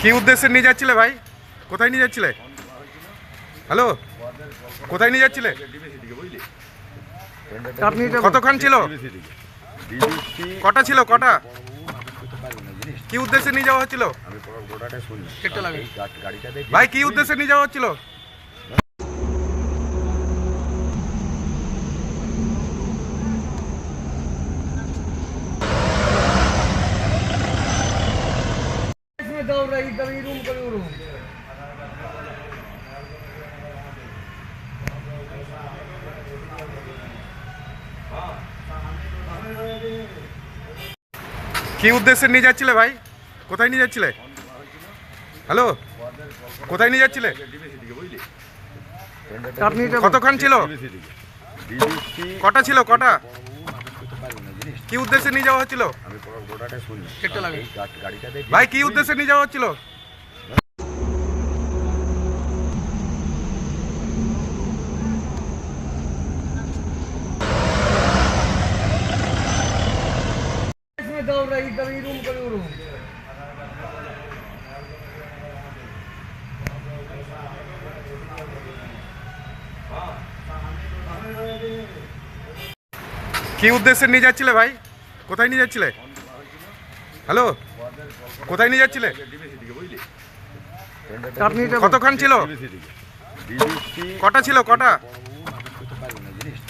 কি উদ্দেশ্যে নিয়ে যাচ্ছিলে ভাই? কোথায় নিয়ে যাচ্ছিলে? হ্যালো কোথায় নিয়ে যাচ্ছিলে? কতক্ষণ ছিল? কটা ছিল? কটা? কি উদ্দেশ্যে নিয়ে যাওয়া হচ্ছিল আমি পুরো গোটাটা শুনি কেটে লাগে এই গা- গাড়িটা দেখি ভাই কি উদ্দেশ্যে নিয়ে যাওয়া হচ্ছিল इसमें दौड़ रही कभी रूम कभी रूम কি উদ্দেশ্যে নিয়ে যাচ্ছিলে ভাই? কোথায় নিয়ে যাচ্ছিলে? হ্যালো কোথায় নিয়ে যাচ্ছিলে? আপনি কতক্ষণ ছিল? কটা ছিল কটা? কি উদ্দেশ্যে নিয়ে যাওয়া হচ্ছিল? ভাই কি উদ্দেশ্যে নিয়ে যাওয়া হচ্ছিল? কি উদ্দেশ্যে নিয়ে যাচ্ছিলে ভাই? কোথায় নিয়ে যাচ্ছিলে? হ্যালো কোথায় নিয়ে যাচ্ছিলে? কতক্ষণ ছিল? কটা ছিল? কটা?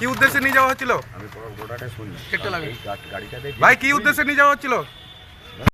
কি উদ্দেশ্যে নিয়ে যাওয়া হচ্ছিল? আমি গোটাটা শুনি ভাই কি উদ্দেশ্যে নিয়ে যাওয়া হচ্ছিল?